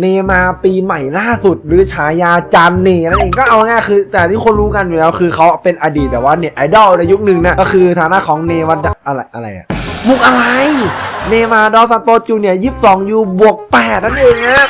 เนมาปีใหม่ล่าสุด หรือฉายาจานเนนั่นเองก็เอาง่ายคือ แต่ที่คนรู้กันอยู่แล้วคือเขาเป็นอดีตแบบว่าเน็ตไอดอลในยุคหนึ่งนะก็คือฐานะของเนวันดอะไรอะไรอะมุกอะไร เนมาดอซันโตจูเนียยี่สิบสองยูบวกแปดนั่นเองนะ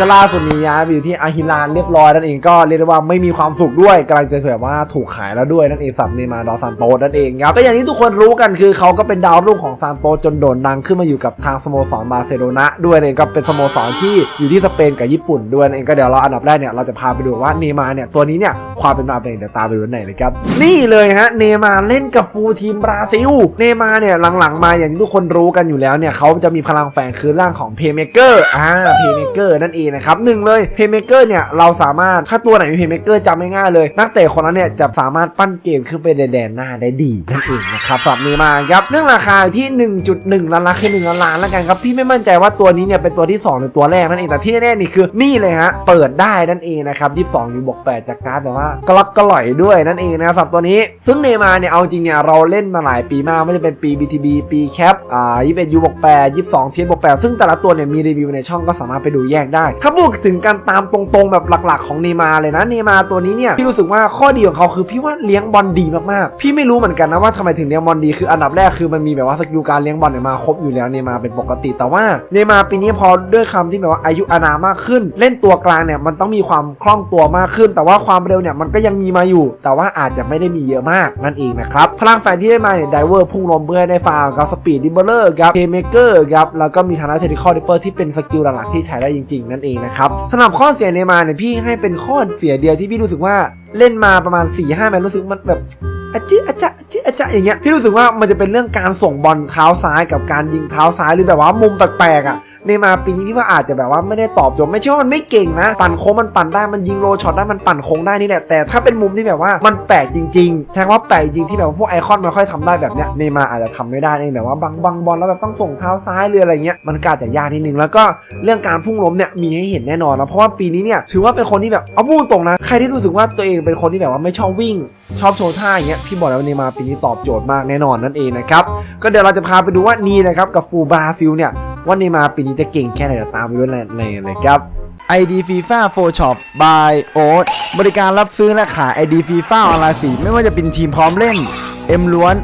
ก็ล่าสุดนี้ย้ายไปอยู่ที่อาฮิลานเรียบร้อยนั่นเองก็เรียกได้ว่าไม่มีความสุขด้วยกำลังจะแบบว่าถูกขายแล้วด้วยนั่นเองสับเนมาดอซันโตนั่นเองครับก็อย่างที่ทุกคนรู้กันคือเขาก็เป็นดาวรุ่งของซานโตจนโด่งดังขึ้นมาอยู่กับทางสโมสรบาร์เซโลนาด้วยนั่นเองก็เป็นสโมสรที่อยู่ที่สเปนกับญี่ปุ่นด้วยนั่นเองก็เดี๋ยวเราอันดับแรกเนี่ยเราจะพาไปดูว่าเนมาเนี่ยตัวนี้เนี่ยความเป็นมาเป็นยังไงเดี๋ยวตามไปดูไหนเลยครับนี่เลยฮะเนมาเล่นกับฟูทีมบราซิลเนมาเนี่ยหลังๆมาอย่างที่ทุกคนรู้กันอยู่แล้วเนี่ยเขาจะมีพลังแฝงคือร่างของเพย์เมเกอร์อ่าเพย์เมเกอร์นั่นเองนะครับหนึ่งเลยเพย์เมเกอร์เนี่ยเราสามารถถ้าตัวไหนมีเพย์เมเกอร์จำง่ายๆเลย นักเตะคนนั้นเนี่ยจะสามารถปั้นเกมขึ้นไปในแดนหน้าได้ดีนั่นเองนะครับสำหรับเนมาครับเรื่องราคาที่ 1.1 ล้านล้านคือ1ล้านล้านแล้วกันครับพี่ไม่มั่นใจว่าตัวนี้เนี่ยเป็นตัวที่ 2 หรือตัวแรกนั่นเองแต่ที่แน่ๆนี่คือนี่เลยฮะเปิดได้นั่นเองนะครับ22ยูบวก8จากการ์ดแบบว่ากลักกระหล่อยด้วยนั่นเองนะครับสำหรับตัวนี้ ซึ่งเนมาเนี่ยเอาจริงเนี่ยเราเล่นมาหลายปีมากไม่ว่าจะเป็นปี BTB ปีแคปอ่า21ยูบวก8 22เทียบวก8ซึ่งแต่ละตัวเนี่ยมีรีวิวในช่องก็สามารถไปดูแยกได้ถ้าพูดถึงการตามตรงๆแบบหลักๆของเนมาเลยนะเนมาตัวนี้เนี่ยพี่รู้สึกว่าข้อดีของเขาคือพี่ว่าเลี้ยงบอลดีมากๆ พี่ไม่รู้เหมือนกันนะว่าทำไมถึงเลี้ยงบอลดีคืออันดับแรกคือมันมีแบบว่าสกิลการเลี้ยงบอลเนี่ยมาครบอยู่แล้วเนมาเป็นปกติ แต่ว่าเนมาปีนี้พอด้วยคำที่แบบว่าอายุอานามมากขึ้น เล่นตัวกลางเนี่ยมันต้องมีความคล่องตัวมากขึ้น แต่ว่าความเร็วเนี่ยมันก็ยังมีมาอยู่ แต่ว่าอาจจะไม่ได้มีเยอะมากนั่นเองนะครับพลังแฝงที่ได้มาเนี่ยไดเวอร์พุ่งลมเพื่อให้ได้ฟาร์มกับสปีดดิบเบอร์ครับเพเมเกอร์ครับแล้วก็มีฐานะเทคนิคอลดิเปอร์ที่เป็นสกิลหลักๆที่ใช้ได้จริงๆนั่นเองนะครับสำหรับข้อเสียเนมาเนี่ยพี่ให้เป็นข้อเสียเดียวที่พี่รู้สึกว่าเล่นมาประมาณ4ี่ห้าแมตช์รู้สึกมันแบบ อจิอจะอจิอจะอย่างเงี้ยพี่รู้สึกว่ามันจะเป็นเรื่องการส่งบอลเท้าซ้ายกับการยิงเท้าซ้ายหรือแบบว่ามุมแปลกๆอะเนมาปีนี้พี่ว่าอาจจะแบบว่าไม่ได้ตอบโจทย์ไม่ใช่ว่ามันไม่เก่งนะ ปั่นโค้งมันปั่นได้มันยิงโลช็อตได้มันปั่นโค้งได้นี่แหละแต่ถ้าเป็นมุมที่แบบว่ามันแปลกจริงๆใช้คำว่าแปลกจริงที่แบบว่าพวกไอคอนมันค่อยทำได้แบบเนี้ยเนมาอาจจะทำไม่ได้เองแบบว่าบังบังบอลแล้วแบบต้องส่งเท้าซ้ายหรืออะไรเงี้ยมันก็อาจจะยากนิดนึงแล้วก็เรื่องการพุ่งล้มเนี่ยมีให้เห็นแน่นอนนะเพราะว่าปีนี้เนี่ยถือว่าเป็นคนที่แบบเอาพูดตรงนะใครที่รู้สึกว่าตัวเองเป็นคนที่แบบว่าไม่ชอบวิ่ง ชอบโชว์ท่าอย่างเงี้ยพี่บอกแล้วว่าเนย์มาร์ปีนี้ตอบโจทย์มากแน่นอนนั่นเองนะครับ ก็เดี๋ยวเราจะพาไปดูว่านี่นะครับกับฟูบราซิลเนี่ยว่าเนย์มาร์ปีนี้จะเก่งแค่ไหนเดี๋ยวตามไปดูในในเลยครับ ID FIFA 4 Shop by Oat บริการรับซื้อและขาย ID FIFA ออนไลน์สีไม่ว่าจะเป็นทีมพร้อมเล่น เอ็มล้วน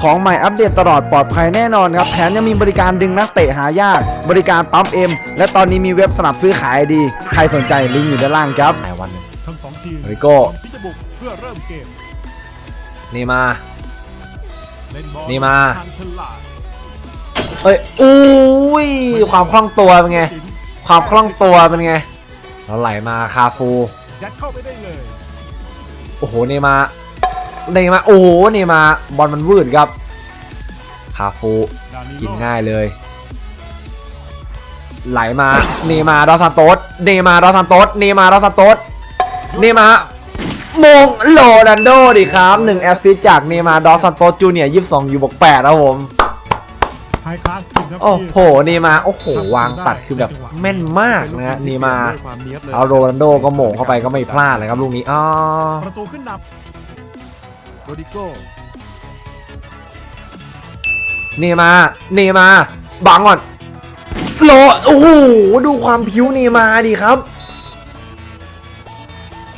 ของใหม่อัปเดตตลอดปลอดภัยแน่นอนครับ แถมยังมีบริการดึงนักเตะหายาก บริการปั๊มเอ็มและตอนนี้มีเว็บสนับซื้อขาย ID ใครสนใจลิงก์อยู่ด้านล่างครับวันทั้งสองทีมริโก้พร้อมที่จะบุกเพื่อเริ่มเกมเนย์มาร์เล่นบอลนี่มาทางฉลาดเอ้ยอุ้ย ความคล่องตัวเป็นไง ความคล่องตัวเป็นไง เราไหลมาคาฟูยัดเข้าไปได้เลยโอ้โหเนย์มาร์เนย์มาร์โอ้โหเนย์มาร์บอลมันวืดครับ คาฟูดานิโลกินง่ายเลย ไหลมา เนย์มาร์ดอสซานโตสเนย์มาร์ดอสซานโตสเนย์มาร์ดอสซานโตสเนย์มาร์ มงโรนัลโดดิครับหนึ่งแอสซิสต์จากเนย์มาร์ดอสซานโตสจูเนียร์ยี่สิบสองยูบวกแปดครับผม ไฮคลาสจริงครับโอ้พี่โห เนย์มาร์โอ้โห วางตัดคือแบบแม่นมากนะฮะ เนย์มาร์ด้วยความนียบลยเอาโรนัลโดก็โหม่งเข้าไปก็ไม่พลาดเลยครับลูกนี้อ๋อประตูขึ้นนำโรดิโก้เนย์มาร์เนย์มาร์บังก่อนโลโอ้โห ดูความผิวเนย์มาร์ดิครับ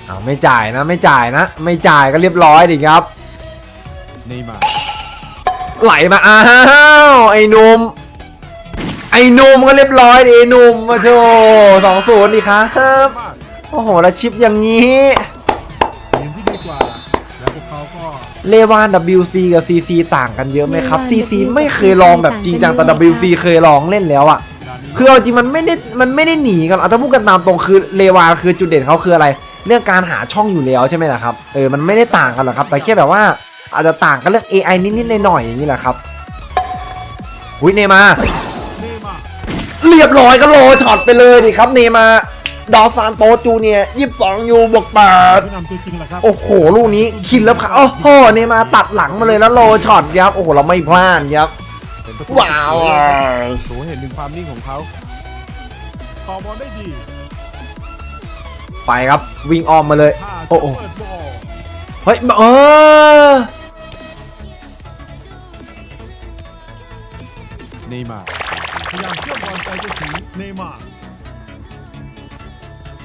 เอาไม่จ่ายนะไม่จ่ายนะ ไม่จ่ายก็เรียบร้อยดิครับเนย์มาร์ไหลมาอ้าวไอ้หนุ่มไอ้หนุ่มก็เรียบร้อยดิไอ้หนุ่มมาโจสองศูนย์ดิครับมากโอ้โหแล้วชิปอย่างนี้ทีมที่ดีกว่า แล้วพวกเขาก็เลวาน WC กับ CC ต่างกันเยอะไหมครับเลวาน CC WC ไม่เคยลองแบบจริงจังแต่ต่างกันเยอะ WC เคยลองเล่นแล้วอะดานิโลคือเอาจริงมันไม่ได้มันไม่ได้หนีกันเอาถ้าพูดกันตามตรงคือเลวานคือจุดเด่นเขาคืออะไร เรื่องการหาช่องอยู่แล้วใช่ไหมล่ะครับเออมันไม่ได้ต่างกันหรอกครับ แต่แค่แบบว่าอาจจะต่างกันเรื่อง AI นิดๆหน่อยๆอย่างนี้แหละครับอุ้ยเนมาเนย์มาร์เรียบร้อยก็โลช็อตไปเลยดิครับเนมาดอซานโตจูเนียยี่สิบสองยูบวกแปดผู้นำตัวจริงแหละครับโอ้โห ลูกนี้คินแล้วค่ะโอ้โหเนมาตัดหลังมาเลยแล้วโลช็อตครับ โอ้โห เราไม่พลาดครับเป็นประตูว้าวสูเห็นถึงความนิ่งของเขาต่อบอลได้ดี ไปครับวิ่งออมมาเลยถ้าโอ้โหเปิดบอลเฮ้ยเออเนย์มาร์พยายามเคลื่อนบอลไปจนถึงเนย์มาร์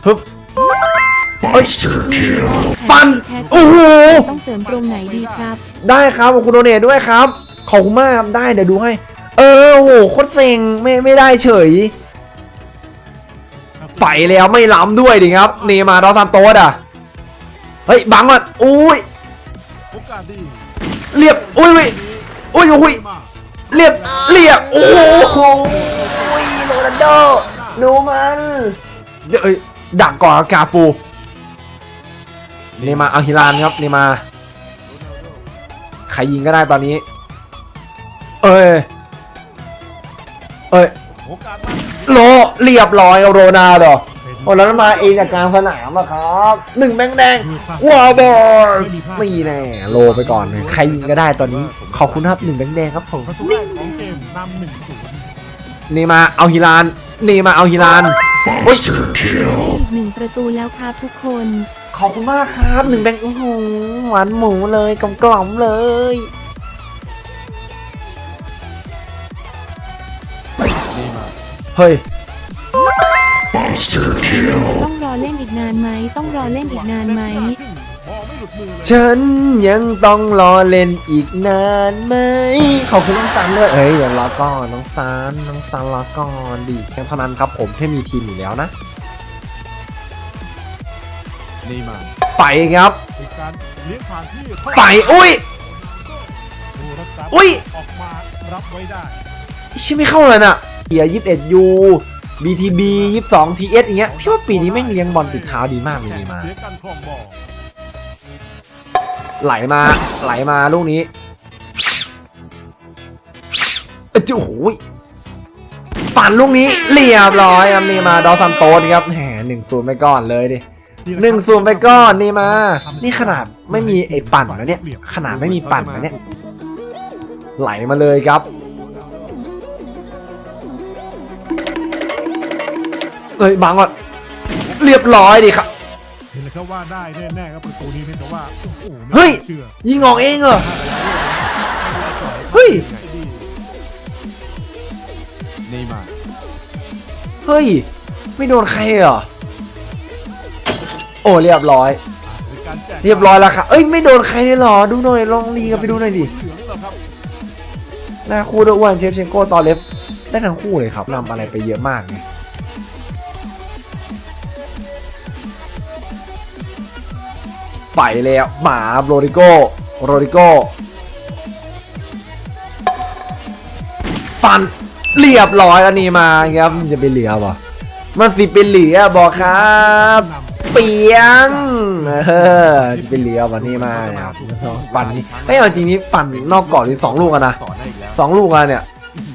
ฮึบเอ้ยปันแท็กโอ้โหต้องเสริมตรงไหนดีครับ ได้ครับขอบคุณโดเนทด้วยครับขอบคุณมากครับได้เดี๋ยวดูให้ เออโหโคตรเซ็งไม่ไม่ได้เฉย ไปแล้วไม่ล้ำด้วยดิครับเนมาดอซานโตสอะเฮ้ยบังก่อนอุ้ยเรียบอุ้ยอุ้ยอุ้ยอุ้ยเรียบเรียบโอ้โหอุ้ยโรนัลโดดูมันเดี๋ยวเอ้ยดักก่อนกาฟูเนมาร์เอาฮิลานครับเนมาใครยิงก็ได้ตอนนี้ เอ้ยเอ้ย โอกาสมากโลเรียบร้อยโรนาโดโอ้แล้วมาเองจากกลางสนามอะครับหนึ่งแบงแดงวอลบอลนี่แน่โลไปก่อนเลยใครยิงก็ได้ตอนนี้ขอบคุณครับหนึ่งแบงแดงครับผมประตูแรกของเกมนำหนึ่งศูนย์นี่มาเอาฮิลานนี่มาเอาฮิลานโอ้ยอีกหนึ่งประตูแล้วครับทุกคน ขอบคุณมากครับหนึ่งแบงโอ้โหหวานหมูเลยกลมกล่อมๆเลย เฮ้ยต้องรอเล่นอีกนานไหม ต้องรอเล่นอีกนานไหมบอลไม่หลุดมือเลยฉันยังต้องรอเล่นอีกนานไหมขอบคุณน้องซันด้วยเอ้ยเดี๋ยวรอก่อนน้องซันน้องซันรอก่อนดีแค่เท่านั้นครับผมแค่มีทีมอยู่แล้วนะดีมากไปครับมีการเลี้ยงผ่านที่ไปอุ้ยผู้รักษาอุ้ย ออกมารับไว้ได้ชิไม่เข้าเลยน่ะ เกียร์ยี่สิบเอ็ดยู BTB ยี่สิบสอง TS อย่างเงี้ยพี่ว่าปีนี้แม่งเลี้ยงบอลติดเท้าดีมากเลยดีมา ไหลมาไหลมาลูกนี้เอ้ยโอ้โหยปั่นลูกนี้เรียบร้อยครับนี่มาดอซันโตสครับแหมหนึ่งศูนย์ไปก่อนเลยดิหนึ่งศูนย์ไปก่อนนี่มา นี่ขนาดไม่มีไอ้ปั่นนะเนี่ย ขนาดไม่มีปั่นนะเนี่ย ไหลมาเลยครับ เอ้ยบังก่อนเรียบร้อยดิครับเห็นเลยครับว่าได้แน่ๆครับประตูนี้เพียงแต่ว่าโอ้โหเฮ้ยเชื่อยิงออกเองเหรอเฮ้ยนี่มาเฮ้ย ไม่โดนใครเหรอโอ้เรียบร้อย เป็นการแจกเรียบร้อยแล้วค่ะเอ้ยไม่โดนใครเลยเหรอดูหน่อยลองรีกันไปดูหน่อยดิเหลืองเหรอครับหน้าคู่ด้วยอ้วนเชฟเชนโก้ตอนเลฟได้ทั้งคู่เลยครับนำอะไรไปเยอะมากไง ไปแล้วหมาโรดิโก้โรดิโก้ปันเรียบร้อยอันนี้มาครับจะไปเหลือป่ะมันสิเป็นเหลือบอกครับเปียงเออจะเป็นเหลือวันนี้มาเนี่ยปั่นนี้ไม่เอาจริงนี้ปั่นนอกกรอบนี่สองลูกอะนะสอนได้อีกแล้วสองลูกอะเนี่ย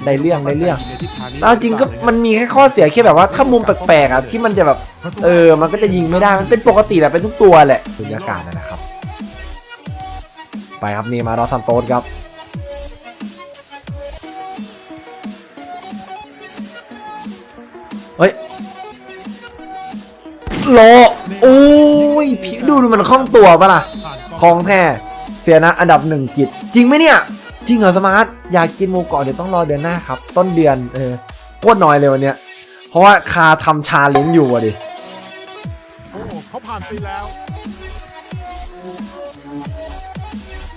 ได้เรื่องได้เรื่องในทิศทางนี้แล้วจริงก็มันมีแค่ข้อเสียแค่แบบว่าถ้ามุมแปลกๆอะที่มันจะแบบเออมันก็จะยิงไม่ได้มันเป็นปกติแหละเป็นทุกตัวแหละสุญญากาศนะนะครับ ไปครับนี่มาดอสซันโตสครับเฮ้ยโลโอ้ยพี่ดูดูมันคล่องตัวปะล่ะผ่านกคลองแท้เสียนะอันดับหนึ่งกิจจริงไหมเนี่ย จริงเหรอสมาร์ทอยากกินหมูกรอบเดี๋ยวต้องรอเดือนหน้าครับ ต้นเดือนเออโคตรน้อยเลยวันเนี้ยเพราะว่าคาทำชาเลนจ์อยู่อะดิโอ้โหเขาผ่านไปแล้ว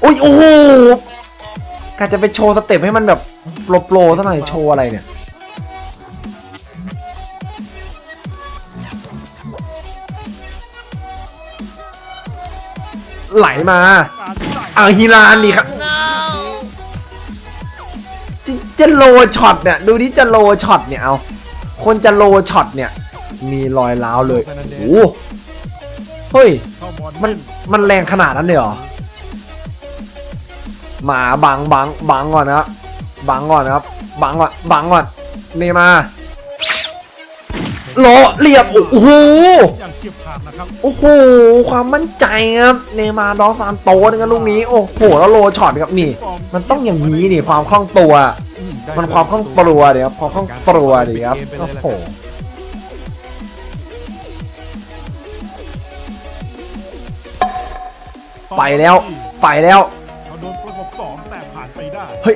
อุ้ยโอ้โหกาจะไปโชว์สเต็ปให้มันแบบโปรโปรๆซะหน่อยโชว์อะไรเนี่ยไหลมาการใส่เอาฮิลานดีครับ จะจะโลช็อตเนี่ยดูนี่จะโลช็อตเนี่ยเอาคนจะโลช็อตเนี่ย มีรอยร้าวเลยโอ้โหเฮ้ยเข้าบอลมันมันแรงขนาดนั้นเลยเหรอหมาบังบังบังก่อนนะครับบังก่อนนะครับบังก่อนบังก่อนนี่มาโลเรียบโอ้โหอย่างเฉียบขาดนะครับโอ้โหความมั่นใจครับเนย์มาร์ดอสซานโตสนะครับลูกนี้โอ้โหแล้วโลช็อตครับนี่ มันต้องอย่างนี้นี่ความคล่องตัวอืได้ มันความคล่องตัวเดี๋ยวความคล่องตัวเดี๋ยวครับโอ้โหไปแล้วไปแล้วเขาโดนประกบสองแต่ผ่านไปได้เฮ้ย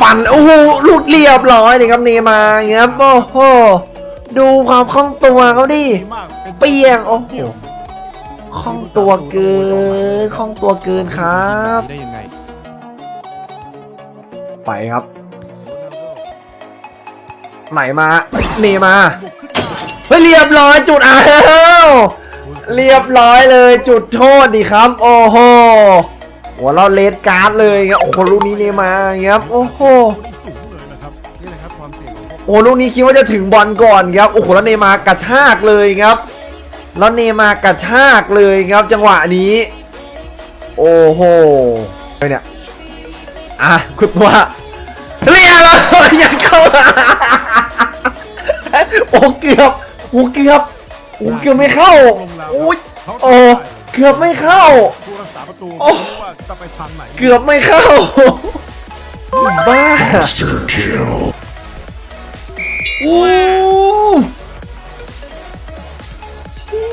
ปั่นโอ้โหหลุดเรียบร้อยเลยครับเนย์มาร์ครับโอ้โหดูความคล่องตัวเขาดิดีมากป็นเปียงโอ้โหคล่องตัวเกินคล่องตัวเกินครับได้ยังไงไปครับ ไหนมานมาบุกขึ้นมาเฮ้ยเรียบร้อยจุดอ้าวเรียบร้อยเลยจุดโทษดีครับ โอ้โหหัวเราเลดการ์ดเลยครับโอ้โหลูกนี้เนมาครับโอ้โหสูงครับนี่แหโอ้ลูกนี้คิดว่าจะถึงบอลก่อนครับโอ้โหแล้วเนมากระชากเลยครับ แล้วเนมากระชากเลยครับ จังหวะนี้ โอ้โหไปเนี่ยอะคุณตัว เรียบร้อยยังเข้ามาโอ้เกือบโอ้เกือบโอ้เกือบไม่เข้าโอ้ยเขาโอ้เกือบไม่เข้าผู้รักษาประตูโอ้ไม่รู้ว่าจะไปทางไหนเกือบไม่เข้าบ้าโอ้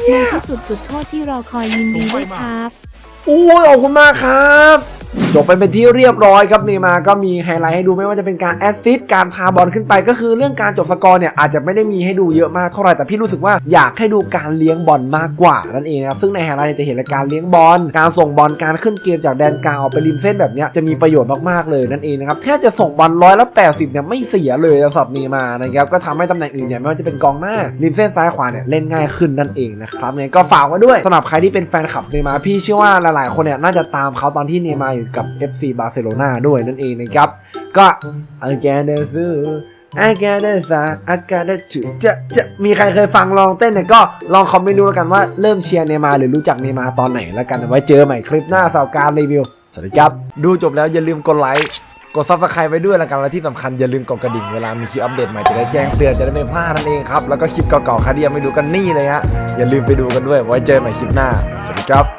ในที่สุดจุดโทษที่รอคอยยินดีด้วยครับโอ้ยขอบคุณมากครับ จบไปเป็นที่เรียบร้อยครับเนมาก็มีไฮไลท์ให้ดูไม่ว่าจะเป็นการแอสซิสต์การพาบอลขึ้นไป ก็คือเรื่องการจบสกอร์เนี่ยอาจจะไม่ได้มีให้ดูเยอะมากเท่าไหร่แต่พี่รู้สึกว่าอยากให้ดูการเลี้ยงบอลมากกว่านั่นเองนะครับซึ่งในไฮไลท์จะเห็นการเลี้ยงบอลการส่งบอลการขึ้นเกมจากแดนกลางออกไปริมเส้นแบบนี้จะมีประโยชน์มากๆเลยนั่นเองนะครับแทบจะส่งบอลร้อยละแปดสิบเนี่ยไม่เสียเลยสำหรับเนมานะครับก็ทำให้ตำแหน่งอื่นเนี่ยไม่ว่าจะเป็นกองหน้าริมเส้นซ้ายขวาเนี่ยเล่นง่ายขึ้นนั่นเองนะครับเนี่ยก็ฝากไว้ด้วยสำหรับใครที่เป็นแฟนคลับเนมาพี่เชื่อว่าหลายๆคนเนี่ยน่าจะตามเขาตอนที่เนมาอยู่กับ FC บาร์เซโลนาด้วยนั่นเองนะครับ ก็ again s u again s a again จะจะจะมีใครเคยฟังลองเต้นเนี่ยก็ลองคอมเมนต์ดูแล้วกันว่าเริ่มเชียร์เนมาหรือรู้จักเนมาตอนไหนแล้วกันไว้เจอใหม่คลิปหน้าสำหรับการรีวิวสวัสดีครับ ดูจบแล้วอย่าลืมกดไลค์กด subscribe ไว้ด้วยแล้วกันและที่สำคัญอย่าลืมกดกระดิ่งเวลามีคลิปอัปเดตใหม่จะได้แจ้งเตือนจะได้ไม่พลาดนั่นเองครับ แล้วก็คลิปเก่าๆใครที่ยังไม่ดูกันนี่เลยฮะอย่าลืมไปดูกันด้วยไว้เจอใหม่คลิปหน้า สวัสดีครับ